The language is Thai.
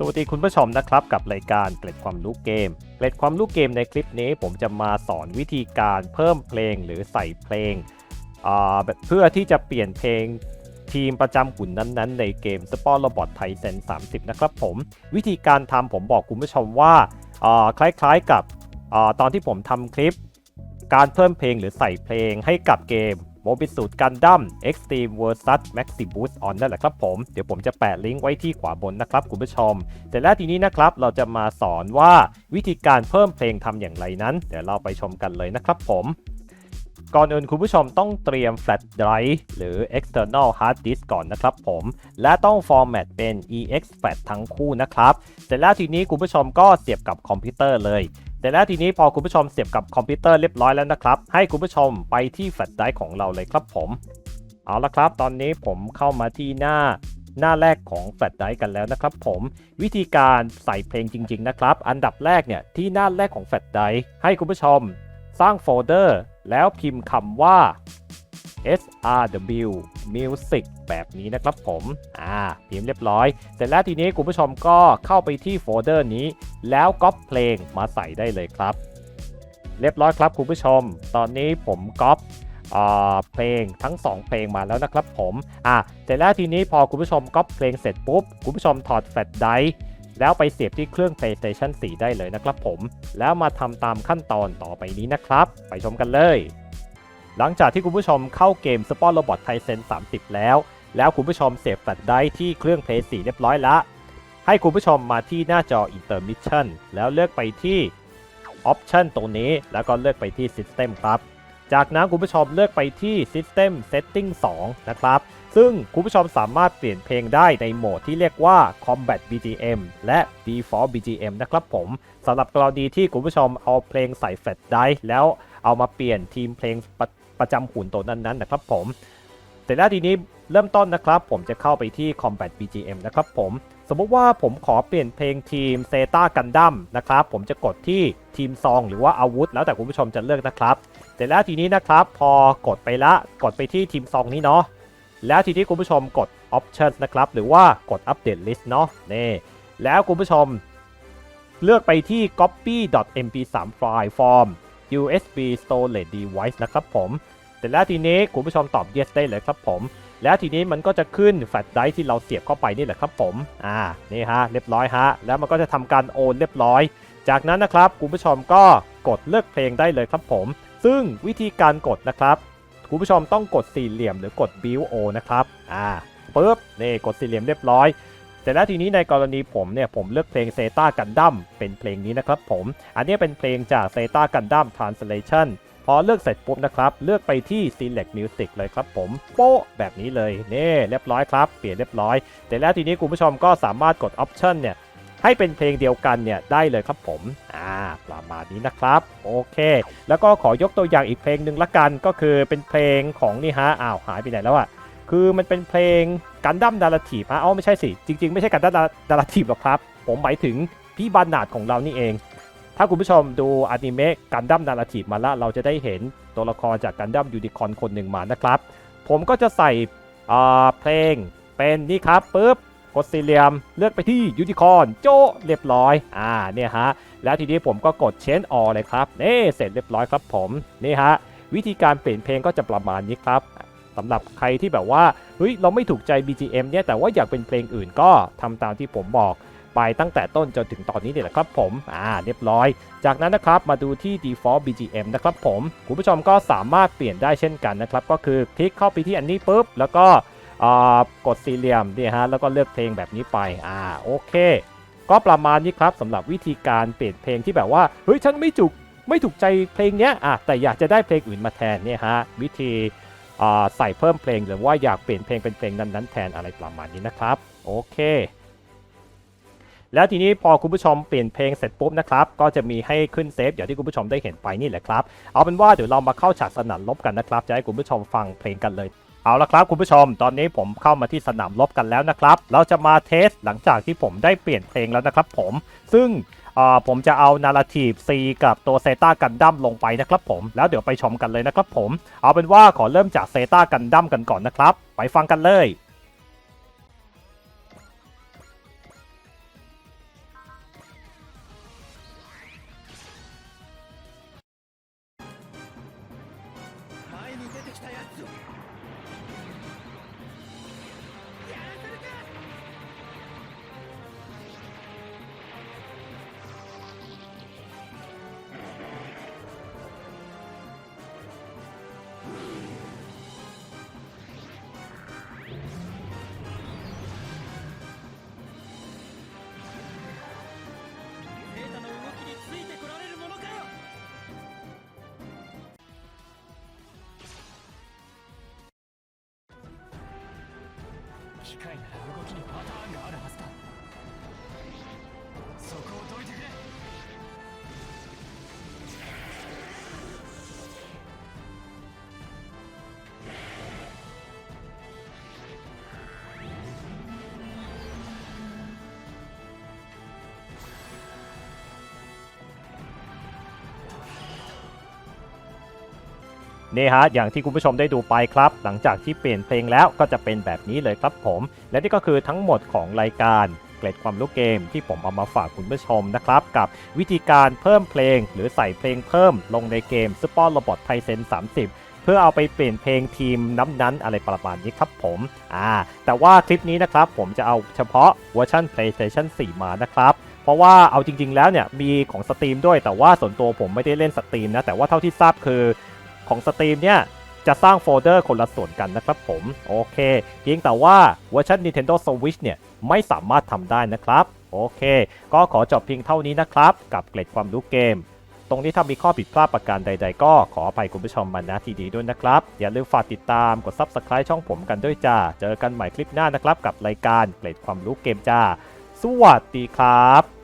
สวัสดีคุณผู้ชมนะครับกับรายการเกล็ดความรู้เกม เกล็ดความรู้เกมในคลิปนี้ผมจะมาสอนวิธีการเพิ่มเพลงหรือใส่เพลง เพื่อที่จะเปลี่ยนเพลงทีมประจำหุ่นนั้นๆ ในเกม Sport Robot t h a i s e n 30 นะครับผม วิธีการทำผมบอกคุณผู้ชมว่าอ่าคล้ายๆกับอตอนที่ผมทำคลิป การเพิ่มเพลงหรือใส่เพลงให้กับเกม มบิสูตรกันดั้ม Extreme vs Maximus On นั่นแหละครับผม เดี๋ยวผมจะแปะลิงก์ไว้ที่ขวาบนนะครับคุณผู้ชมเสร็จแล้วทีนี้นะครับเราจะมาสอนว่าวิธีการเพิ่มเพลงทำอย่างไรนั้น เดี๋ยวเราไปชมกันเลยนะครับผมก่อนอื่นคุณผู้ชมต้องเตรียม flash drive หรือ external hard disk ก่อนนะครับผม และต้อง format เป็น exFAT ทั้งคู่นะครับ เสร็จแล้วทีนี้คุณผู้ชมก็เสียบกับคอมพิวเตอร์เลย แต่แล้วทีนี้พอคุณผู้ชมเสียบกับคอมพิวเตอร์เรียบร้อยแล้วนะครับ ให้คุณผู้ชมไปที่แฟลชไดรฟ์ของเราเลยครับผม เอาละครับ ตอนนี้ผมเข้ามาที่หน้าหน้าแรกของแฟลชไดรฟ์กันแล้วนะครับผมวิธีการใส่เพลงจริง ๆ นะครับ อันดับแรกเนี่ยที่หน้าแรกของแฟลชไดรฟ์ให้คุณผู้ชม สร้างโฟลเดอร์ แล้วพิมพ์คำว่า srw music แบบนี้นะครับผม อ่าพิมพ์เรียบร้อย เสร็จแล้วทีนี้คุณผู้ชมก็เข้าไปที่โฟลเดอร์นี้ แล้วก๊อปเพลงมาใส่ได้เลยครับ เรียบร้อยครับคุณผู้ชม ตอนนี้ผมก๊อปอ่าเพลงทั้ง 2 เพลงมาแล้วนะครับผมอะเสร็จแล้วทีนี้พอคุณผู้ชมก๊อปเพลงเสร็จปุ๊บ คุณผู้ชมถอดแฟลชไดรฟ์แล้วไปเสียบที่เครื่อง PlayStation 4 ได้เลยนะครับผม แล้วมาทำตามขั้นตอนต่อไปนี้นะครับ ไปชมกันเลย หลังจากที่คุณผู้ชมเข้าเกม Sport Robot t h a i s e n 30 แล้ว แล้วคุณผู้ชมเสียบแฟลชไดร์ที่เครื่อง Play 4เรียบร้อยล้วให้คุณผู้ชมมาที่หน้าจอ Intermission แล้วเลือกไปที่ Option ตรงนี้แล้วก็เลือกไปที่ System ครับจากนั้นคุณผู้ชมเลือกไปที่ System Setting 2 นะครับ ซึ่งคุณผู้ชมสามารถเปลี่ยนเพลงได้ในโหมดที่เรียกว่า Combat BGM และ Default BGM นะครับผมสำหรับกรณีที่คุณผู้ชมเอาเพลงใส่แฟลชไดร์แล้วเอามาเปลี่ยนทีมเพลง ประจำหุ่นตัวนั้นๆนะครับผมเสร็จแล้วทีนี้เริ่มต้นนะครับ ผมจะเข้าไปที่ Combat BGM นะครับผมสมมุติว่าผมขอเปลี่ยนเพลงทีมเซตากันดั้มนะครับผมจะกดที่ทีมซองหรือว่าอาวุธ แล้วแต่คุณผู้ชมจะเลือกนะครับเสร็จแล้วทีนี้นะครับ พอกดไปละกดไปที่ทีมซองนี้เนาะแล้วทีนี้คุณผู้ชมกด Options นะครับ หรือว่ากด Update List เนาะนี่แล้วคุณผู้ชม เลือกไปที่ copy.mp3 file form USB storage device นะครับผมเสร็จแล้วทีนี้คุณผู้ชมตอบ yes ได้เลยครับผม แล้วทีนี้มันก็จะขึ้นแฟลชไดรฟ์ที่เราเสียบเข้าไปนี่แหละครับผม อ่า นี่ฮะ เรียบร้อยฮะ แล้วมันก็จะทำการโอนเรียบร้อย จากนั้นนะครับคุณผู้ชมก็กดเลือกเพลงได้เลยครับผม ซึ่งวิธีการกดนะครับ คุณผู้ชมต้องกดสี่เหลี่ยมหรือกด build o นะครับ อ่าปึ๊บ นี่กดสี่เหลี่ยมเรียบร้อย แต่แล้วทีนี้ในกรณีผมเนี่ยผมเลือกเพลงเซตากันดั้มเป็นเพลงนี้นะครับผม อันนี้เป็นเพลงจากเซตากันดั้ม translation พอเลือกเสร็จปุ๊บนะครับ เลือกไปที่ select music เลยครับผม โป๊ะแบบนี้เลยเนี่เรียบร้อยครับ เปลี่ยนเรียบร้อย แต่แล้วทีนี้คุณผู้ชมก็สามารถกด option เนี่ยให้เป็นเพลงเดียวกันเนี่ยได้เลยครับผม อ่า ประมาณนี้นะครับ โอเค แล้วก็ขอยกตัวอย่างอีกเพลงหนึ่งละกัน ก็คือเป็นเพลงของนี่ฮะ อ้าว หายไปไหนแล้วอะ คือมันเป็นเพลงกันดั้มดาราทีฟอ๋อไม่ใช่สิ จริง ๆ ไม่ใช่กันดั้มดาราทีฟหรอกครับ ผมหมายถึงพี่บานนาดของเรานี่เอง ถ้าคุณผู้ชมดูอนิเมะกันดั้มนาราทีฟมาแล้วเราจะได้เห็นตัวละครจากกันดั้มยูนิคอนคนหนึ่งมานะครับ ผมก็จะใส่อ่าเพลงเป็นนี่ครับปุ๊บกดสี่เหลี่ยมเลือกไปที่ยูนิคอนโจเรียบร้อย อ่าเนี่ยฮะ แล้วทีนี้ผมก็กดเชนออเลยครับนี่เสร็จเรียบร้อยครับผม นี่ฮะ วิธีการเปลี่ยนเพลงก็จะประมาณนี้ครับ สำหรับใครที่แบบว่าเฮ้ยเราไม่ถูกใจ BGM เนี่ยแต่ว่าอยากเป็นเพลงอื่นก็ทำตามที่ผมบอกไปตั้งแต่ต้นจนถึงตอนนี้เนี่ยแหละครับผม อ่า เรียบร้อย จากนั้นนะครับมาดูที่ default BGM นะครับผม คุณผู้ชมก็สามารถเปลี่ยนได้เช่นกันนะครับ ก็คือคลิกเข้าไปที่อันนี้ปุ๊บ แล้วก็อ่ากดสี่เหลี่ยมเนี่ยฮะ แล้วก็เลือกเพลงแบบนี้ไป อ่า โอเค ก็ประมาณนี้ครับสำหรับวิธีการเปลี่ยนเพลงที่แบบว่า เฮ้ย ฉันไม่จุก ไม่ถูกใจเพลงเนี้ย อะ แต่อยากจะได้เพลงอื่นมาแทนเนี่ยฮะ วิธี ใส่เพิ่มเพลงหรือว่าอยากเปลี่ยนเพลงเป็นเพลงนั้นๆแทนอะไรประมาณนี้นะครับโอเค แล้วทีนี้พอคุณผู้ชมเปลี่ยนเพลงเสร็จปุ๊บนะครับก็จะมีให้ขึ้นเซฟอย่างที่คุณผู้ชมได้เห็นไปนี่แหละครับเอาเป็นว่าเดี๋ยวเรามาเข้าฉากสนามรบกันนะครับจะให้คุณผู้ชมฟังเพลงกันเลยเอาละครับคุณผู้ชม ตอนนี้ผมเข้ามาที่สนามรบกันแล้วนะครับ เราจะมาเทสหลังจากที่ผมได้เปลี่ยนเพลงแล้วนะครับผม ซึ่ง่ผมจะเอานาราทีฟ C กับตัวเซตากันดั้มลงไปนะครับผม แล้วเดี๋ยวไปชมกันเลยนะครับผม เอาเป็นว่าขอเริ่มจากเซตากันดั้มกันก่อนนะครับ ไปฟังกันเลย 機械なら動きにパターンがあるはずだ。そこを นี่ฮะอย่างที่คุณผู้ชมได้ดูไปครับ หลังจากที่เปลี่ยนเพลงแล้วก็จะเป็นแบบนี้เลยครับผม และนี่ก็คือทั้งหมดของรายการเกร็ดความรู้เกมที่ผมเอามาฝากคุณผู้ชมนะครับ กับวิธีการเพิ่มเพลง หรือใส่เพลงเพิ่มลงในเกม s p o r t Robot t y s e n 30 เพื่อเอาไปเปลี่ยนเพลงทีมน้ำนั้นอะไรประมาณนี้ครับผมอ่าแต่ว่าคลิปนี้นะครับผมจะเอาเฉพาะเวอร์ชัน PlayStation 4 มานะครับเพราะว่าเอาจริง ๆ แล้วเนี่ยมีของสตรีมด้วยแต่ว่าส่วนตัวผมไม่ได้เล่นสตรีมนะแต่ว่าเท่าที่ทราบคือ ของสตรีมเนี่ยจะสร้างโฟลเดอร์คนละส่วนกันนะครับผม โอเค เพียงแต่ว่าเวอร์ชัน Nintendo Switch เนี่ยไม่สามารถทำได้นะครับ โอเค ก็ขอจบเพียงเท่านี้นะครับ กับเกร็ดความรู้เกม ตรงนี้ถ้ามีข้อผิดพลาดประการใด ๆ ก็ขออภัยคุณผู้ชมมาณทีดีด้วยนะครับ อย่าลืมฝากติดตามกด Subscribe ช่องผมกันด้วยจ้า เจอกันใหม่คลิปหน้านะครับ กับรายการเกร็ดความรู้เกมจ้า สวัสดีครับ